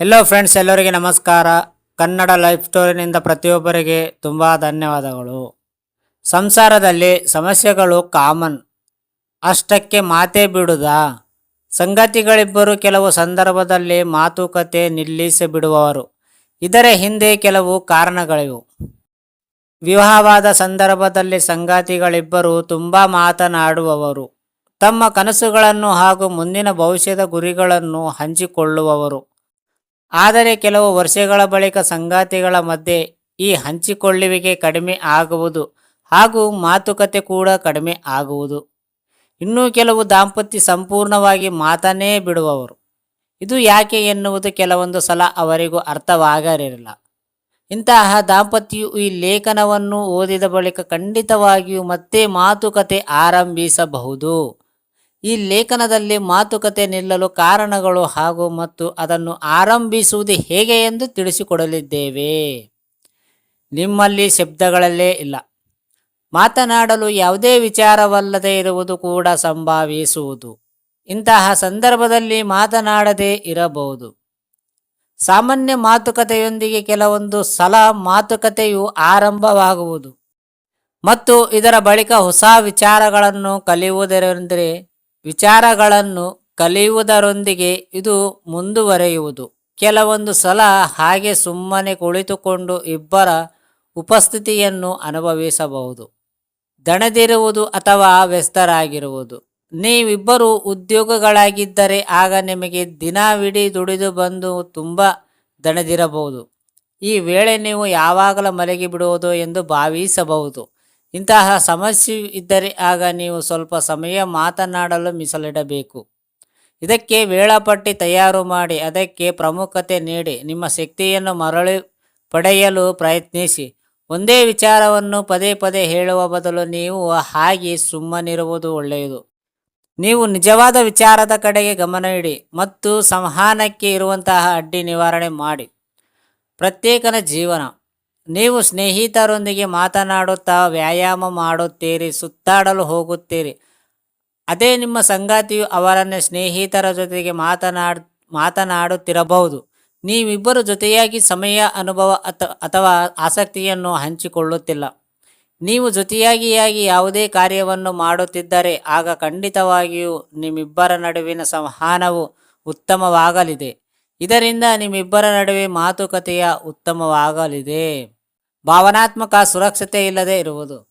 Hello friends ಎಲ್ಲರಿಗೆ ನಮಸ್ಕಾರ. Kannada life ಸ್ಟೋರಿನಿಂದ ಪ್ರತಿಯೊಬ್ಬರಿಗೆ ತುಂಬ ಧನ್ಯವಾದಗಳು. ಸಂಸಾರದಲ್ಲಿ ಸಮಸ್ಯೆಗಳು ಕಾಮನ್ ಅಷ್ಟಕ್ಕೆ ಮಾತೇ ಬಿಡುದ. ಸಂಗತಿಗಳಿಬ್ಬರು ಕೆಲವು ಸಂದರ್ಭದಲ್ಲಿ ಮಾತುಕತೆ ನಿಲ್ಲಿಸಿ ಬಿಡುವವರು. ಇದರ ಹಿಂದೆ ಕೆಲವು ಕಾರಣಗಳಿವು. ವಿವಾಹವಾದ ಸಂದರ್ಭದಲ್ಲಿ ಸಂಗಾತಿಗಳಿಬ್ಬರು ತುಂಬ ಮಾತನಾಡುವವರು. ತಮ್ಮ ಕನಸುಗಳನ್ನು ಹಾಗೂ ಮುಂದಿನ ಭವಿಷ್ಯದ ಗುರಿಗಳನ್ನು ಹಂಚಿಕೊಳ್ಳುವವರು. ಆದರೆ ಕೆಲವು ವರ್ಷಗಳ ಬಳಿಕ ಸಂಗಾತಿಗಳ ಮಧ್ಯೆ ಈ ಹಂಚಿಕೊಳ್ಳುವಿಕೆ ಕಡಿಮೆ ಆಗುವುದು ಹಾಗೂ ಮಾತುಕತೆ ಕೂಡ ಕಡಿಮೆ ಆಗುವುದು. ಇನ್ನೂ ಕೆಲವು ದಾಂಪತ್ಯ ಸಂಪೂರ್ಣವಾಗಿ ಮಾತನ್ನೇ ಬಿಡುವವರು. ಇದು ಯಾಕೆ ಎನ್ನುವುದು ಕೆಲವೊಂದು ಸಲ ಅವರಿಗೂ ಅರ್ಥವಾಗಲಿರಲಿಲ್ಲ ಇಂತಹ ದಾಂಪತ್ಯವು ಈ ಲೇಖನವನ್ನು ಓದಿದ ಬಳಿಕ ಖಂಡಿತವಾಗಿಯೂ ಮತ್ತೆ ಮಾತುಕತೆ ಆರಂಭಿಸಬಹುದು. ಈ ಲೇಖನದಲ್ಲಿ ಮಾತುಕತೆ ನಿಲ್ಲಲು ಕಾರಣಗಳು ಹಾಗೂ ಮತ್ತು ಅದನ್ನು ಆರಂಭಿಸುವುದು ಹೇಗೆ ಎಂದು ತಿಳಿಸಿಕೊಡಲಿದ್ದೇವೆ. ನಿಮ್ಮಲ್ಲಿ ಶಬ್ದಗಳಲ್ಲೇ ಇಲ್ಲ. ಮಾತನಾಡಲು ಯಾವುದೇ ವಿಚಾರವಲ್ಲದೆ ಇರುವುದು ಕೂಡ ಸಂಭಾವಿಸುವುದು. ಇಂತಹ ಸಂದರ್ಭದಲ್ಲಿ ಮಾತನಾಡದೇ ಇರಬಹುದು. ಸಾಮಾನ್ಯ ಮಾತುಕತೆಯೊಂದಿಗೆ ಕೆಲವೊಂದು ಸಲ ಮಾತುಕತೆಯು ಆರಂಭವಾಗುವುದು. ಮತ್ತು ಇದರ ಬಳಿಕ ಹೊಸ ವಿಚಾರಗಳನ್ನು ಕಲಿಯುವುದರೆಂದರೆ ವಿಚಾರಗಳನ್ನು ಕಲಿಯುವುದರೊಂದಿಗೆ ಇದು ಮುಂದುವರೆಯುವುದು. ಕೆಲವೊಂದು ಸಲ ಹಾಗೆ ಸುಮ್ಮನೆ ಕುಳಿತುಕೊಂಡು ಇಬ್ಬರ ಉಪಸ್ಥಿತಿಯನ್ನು ಅನುಭವಿಸಬಹುದು. ದಣದಿರುವುದು ಅಥವಾ ವ್ಯಸ್ತರಾಗಿರುವುದು. ನೀವಿಬ್ಬರು ಉದ್ಯೋಗಗಳಾಗಿದ್ದರೆ ಆಗ ನಿಮಗೆ ದಿನವಿಡೀ ದುಡಿದು ಬಂದು ತುಂಬ ದಣದಿರಬಹುದು. ಈ ವೇಳೆ ನೀವು ಯಾವಾಗಲೂ ಮಲಗಿ ಬಿಡುವುದು ಎಂದು ಭಾವಿಸಬಹುದು. ಇಂತಹ ಸಮಸ್ಯೆ ಇದ್ದರೆ ಆಗ ನೀವು ಸ್ವಲ್ಪ ಸಮಯ ಮಾತನಾಡಲು ಮೀಸಲಿಡಬೇಕು. ಇದಕ್ಕೆ ವೇಳಾಪಟ್ಟಿ ತಯಾರು ಮಾಡಿ, ಅದಕ್ಕೆ ಪ್ರಮುಖತೆ ನೀಡಿ, ನಿಮ್ಮ ಶಕ್ತಿಯನ್ನು ಮರಳಿ ಪಡೆಯಲು ಪ್ರಯತ್ನಿಸಿ. ಒಂದೇ ವಿಚಾರವನ್ನು ಪದೇ ಪದೇ ಹೇಳುವ ಬದಲು ನೀವು ಹಾಗೆ ಸುಮ್ಮನಿರುವುದು ಒಳ್ಳೆಯದು. ನೀವು ನಿಜವಾದ ವಿಚಾರದ ಕಡೆಗೆ ಗಮನ ಇಡಿ ಮತ್ತು ಸಂವಹನಕ್ಕೆ ಇರುವಂತಹ ಅಡ್ಡಿ ನಿವಾರಣೆ ಮಾಡಿ. ಪ್ರತ್ಯೇಕನ ಜೀವನ. ನೀವು ಸ್ನೇಹಿತರೊಂದಿಗೆ ಮಾತನಾಡುತ್ತಾ ವ್ಯಾಯಾಮ ಮಾಡುತ್ತೀರಿ, ಸುತ್ತಾಡಲು ಹೋಗುತ್ತೀರಿ. ಅದೇ ನಿಮ್ಮ ಸಂಗಾತಿಯು ಅವರನ್ನು ಸ್ನೇಹಿತರ ಜೊತೆಗೆ ಮಾತನಾಡ್, ಮಾತನಾಡುತ್ತಿರಬಹುದು. ನೀವಿಬ್ಬರು ಜೊತೆಯಾಗಿ ಸಮಯ, ಅನುಭವ ಅಥ ಅಥವಾ ಆಸಕ್ತಿಯನ್ನು ಹಂಚಿಕೊಳ್ಳುತ್ತಿಲ್ಲ. ನೀವು ಜೊತೆಯಾಗಿಯಾಗಿ ಯಾವುದೇ ಕಾರ್ಯವನ್ನು ಮಾಡುತ್ತಿದ್ದರೆ ಆಗ ಖಂಡಿತವಾಗಿಯೂ ನಿಮ್ಮಿಬ್ಬರ ನಡುವಿನ ಸಂವಹನವು ಉತ್ತಮವಾಗಲಿದೆ. ಇದರಿಂದ ನಿಮ್ಮಿಬ್ಬರ ನಡುವೆ ಮಾತುಕತೆಯ ಉತ್ತಮವಾಗಲಿದೆ. ಭಾವನಾತ್ಮಕ ಸುರಕ್ಷತೆ ಇಲ್ಲದೆ ಇರುವುದು.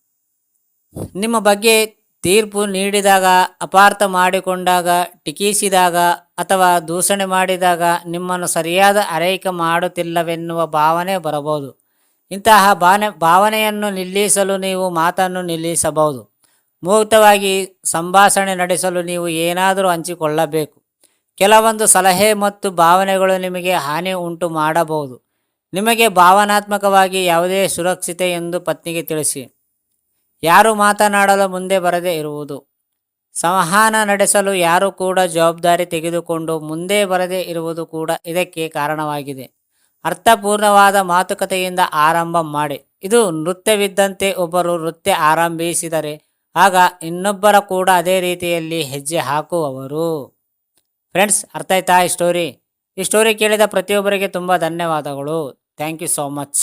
ನಿಮ್ಮ ಬಗ್ಗೆ ತೀರ್ಪು ನೀಡಿದಾಗ, ಅಪಾರ್ಥ ಮಾಡಿಕೊಂಡಾಗ, ಟಿಕಿಸಿದಾಗ ಅಥವಾ ದೂಷಣೆ ಮಾಡಿದಾಗ ನಿಮ್ಮನ್ನು ಸರಿಯಾದ ಅರೈಕೆ ಮಾಡುತ್ತಿಲ್ಲವೆನ್ನುವ ಭಾವನೆ ಬರಬಹುದು. ಇಂತಹ ಭಾವನೆ, ಭಾವನೆಯನ್ನು ನಿಲ್ಲಿಸಲು ನೀವು ಮಾತನ್ನು ನಿಲ್ಲಿಸಬಹುದು. ಮುಕ್ತವಾಗಿ ಸಂಭಾಷಣೆ ನಡೆಸಲು ನೀವು ಏನಾದರೂ ಹಂಚಿಕೊಳ್ಳಬೇಕು. ಕೆಲವೊಂದು ಸಲಹೆ ಮತ್ತು ಭಾವನೆಗಳು ನಿಮಗೆ ಹಾನಿ ಉಂಟು ಮಾಡಬಹುದು. ನಿಮಗೆ ಭಾವನಾತ್ಮಕವಾಗಿ ಯಾವುದೇ ಸುರಕ್ಷಿತೆ ಎಂದು ಪತ್ನಿಗೆ ತಿಳಿಸಿ. ಯಾರು ಮಾತನಾಡಲು ಮುಂದೆ ಬರದೇ ಇರುವುದು. ಸಂವಹನ ನಡೆಸಲು ಯಾರು ಕೂಡ ಜವಾಬ್ದಾರಿ ತೆಗೆದುಕೊಂಡು ಮುಂದೆ ಬರದೇ ಇರುವುದು ಕೂಡ ಇದಕ್ಕೆ ಕಾರಣವಾಗಿದೆ. ಅರ್ಥಪೂರ್ಣವಾದ ಮಾತುಕತೆಯಿಂದ ಆರಂಭ ಮಾಡಿ. ಇದು ನೃತ್ಯವಿದ್ದಂತೆ ಒಬ್ಬರು ನೃತ್ಯ ಆರಂಭಿಸಿದರೆ ಆಗ ಇನ್ನೊಬ್ಬರ ಕೂಡ ಅದೇ ರೀತಿಯಲ್ಲಿ ಹೆಜ್ಜೆ ಹಾಕುವವರು. ಫ್ರೆಂಡ್ಸ್, ಅರ್ಥ ಆಯ್ತಾ ಸ್ಟೋರಿ? ಈ ಸ್ಟೋರಿ ಕೇಳಿದ ಪ್ರತಿಯೊಬ್ಬರಿಗೆ ತುಂಬ ಧನ್ಯವಾದಗಳು. Thank you so much